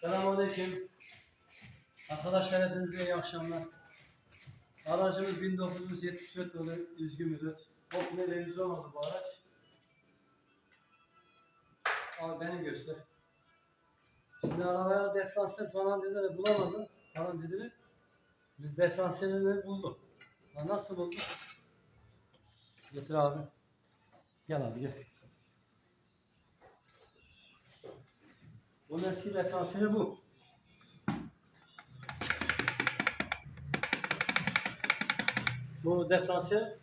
Selamünaleyküm. Arkadaşlar hepinize iyi akşamlar. Aracımız 1974 model üzgün müdür. Komple revizyon oldu bu araç. Abi beni göster. Şimdi arabaya diferansiyel falan dediler bulamadı falan dediler. Biz diferansiyelini bulduk. Ha, nasıl bulduk? Getir abi. Gel abi gel. Bu eski diferansiyeli bu. Bu diferansiyel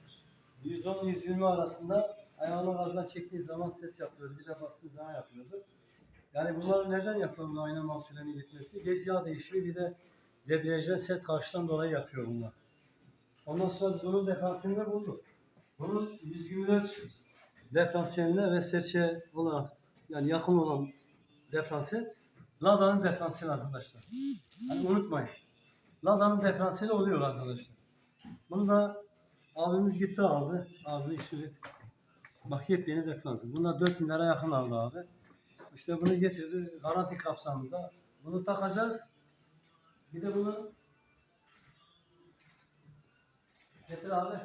110-120 arasında ayağını gazdan çektiği zaman ses yapıyordu. Bir de bastığı zaman yapıyordu. Yani bunları neden yapıyor bu ayna mahsullerinin gitmesi? Gece yağ değişimi bir de debriyajdan set karşıdan dolayı yapıyor bunlar. Ondan sonra bunun diferansiyelini de bulduk. Bunun 124 diferansiyeline ve serçe olarak yani yakın olan diferansiyel Lada'nın diferansiyeli arkadaşlar. Hani unutmayın. Lada'nın diferansiyeli oluyor arkadaşlar. Bunu da abimiz gitti aldı. Abi işi Bak yepyeni diferansiyel. Bunlar 4000 lira yakın aldı abi. İşte bunu getirdi garanti kapsamında. Bunu takacağız. Bir de bunu getir abi.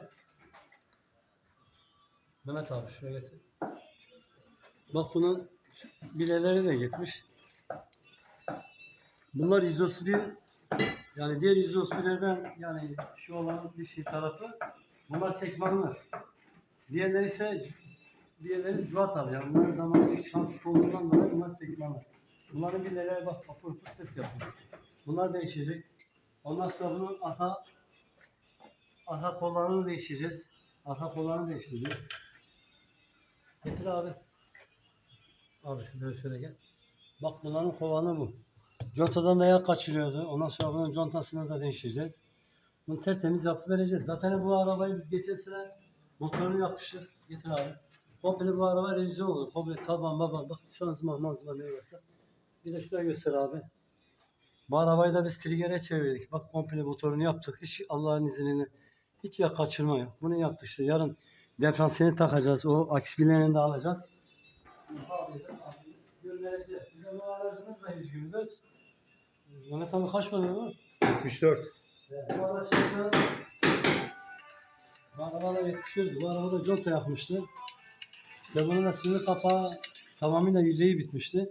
Mehmet abi şuraya getir. Bak bunun bileleri de gitmiş. Bunlar izosili yani diğer izosililerden yani şu olan bir şey tarafı bunlar sekmanlı. Diğerleri ise diğerleri cuvatalı yani bunların zamanı hiç şans olduğundan dolayı bunlar sekmanlı. Bunların bileleri bak vapur vapur ses yapıyor. Bunlar değişecek. Ondan sonra bunun arka arka kollarını değişeceğiz. Arka kollarını değiştireceğiz. Getir abi. Abi şöyle şöyle gel. Bak bunların kovanı bu. Contadan dayak kaçırıyordu. Ondan sonra bunun contasını da değiştireceğiz. Bunu tertemiz yapıp vereceğiz. Zaten bu arabayı biz geçen sene motorunu yapmıştık. Getir abi. Komple bu araba revizyon olur. Komple taban baba bak şanzıman manzıman ne varsa. Bir de şuraya göster abi. Bu arabayı da biz trigger'e çevirdik. Bak komple motorunu yaptık. Hiç Allah'ın izniyle hiç ya kaçırma yok. Bunu yaptık işte. Yarın diferansiyeli takacağız. O aksibilerini de alacağız. Göndereceğiz. De bu aracımız da 124. Mehmet abi kaç model bu? 74. Bu araçlarda bu arabada 74. Bu arabada conta yakmıştı. İşte bunun da sınır kapağı tamamıyla yüzeyi bitmişti.